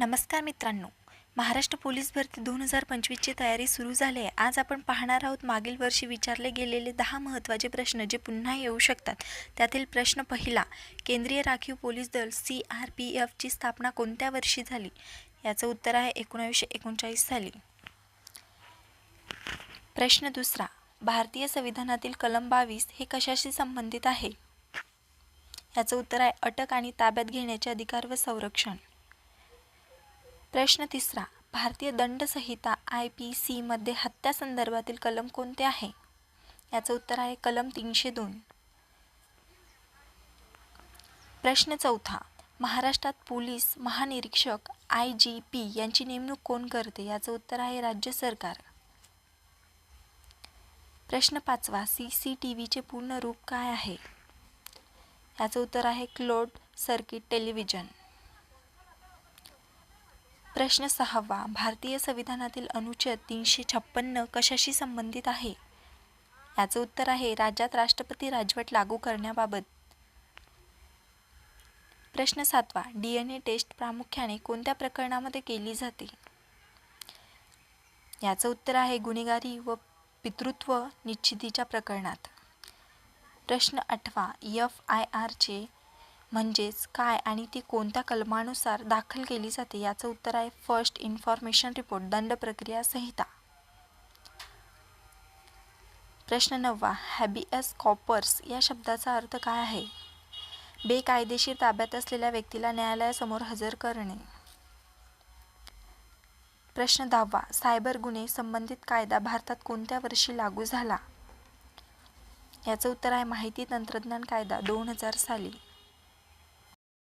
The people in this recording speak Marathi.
नमस्कार मित्रांनो. महाराष्ट्र पोलीस भरती दोन हजार पंचवीसची तयारी सुरू झाली आहे. आज आपण पाहणार आहोत मागील वर्षी विचारले गेलेले दहा महत्त्वाचे प्रश्न जे पुन्हा येऊ शकतात. त्यातील प्रश्न पहिला केंद्रीय राखीव पोलीस दल सी आर पी एफची स्थापना कोणत्या वर्षी झाली? याचं उत्तर आहे एकोणावीसशे एकोणचाळीस साली. प्रश्न दुसरा भारतीय संविधानातील कलम बावीस हे कशाशी संबंधित आहे? याचं उत्तर आहे अटक आणि ताब्यात घेण्याचे अधिकार व संरक्षण. प्रश्न तिसरा. भारतीय दंडसंहिता आय पी सीमध्ये हत्या संदर्भातील कलम कोणते आहे? याचं उत्तर आहे कलम तीनशे दोन. प्रश्न चौथा. महाराष्ट्रात पोलीस महानिरीक्षक आय जी पी यांची नेमणूक कोण करते? याचं उत्तर आहे राज्य सरकार. प्रश्न पाचवा. सी सी टी व्हीचे पूर्ण रूप काय आहे? याचं उत्तर आहे क्लोड सर्किट टेलिव्हिजन. प्रश्न सहावा भारतीय संविधानातील अनुच्छेद तीनशे छप्पन्न कशाशी संबंधित आहे? याचं उत्तर आहे राज्यात राष्ट्रपती राजवट लागू करण्याबाबत. प्रश्न सातवा डी एन ए टेस्ट प्रामुख्याने कोणत्या प्रकरणामध्ये केली जाते? याचं उत्तर आहे गुन्हेगारी व पितृत्व निश्चितीच्या प्रकरणात. प्रश्न आठवा एफ आय आरचे म्हणजेच काय आणि ती कोणत्या कलमानुसार दाखल केली जाते याचं उत्तर आहे फर्स्ट इन्फॉर्मेशन रिपोर्ट दंड प्रक्रिया संहिता. प्रश्न नववा हॅबियस कॉपर्स या शब्दाचा अर्थ काय आहे? बेकायदेशीर ताब्यात असलेल्या व्यक्तीला न्यायालयासमोर हजर करणे. प्रश्न दहावा सायबर गुन्हे संबंधित कायदा भारतात कोणत्या वर्षी लागू झाला? याचं उत्तर आहे माहिती तंत्रज्ञान कायदा दोन हजार साली.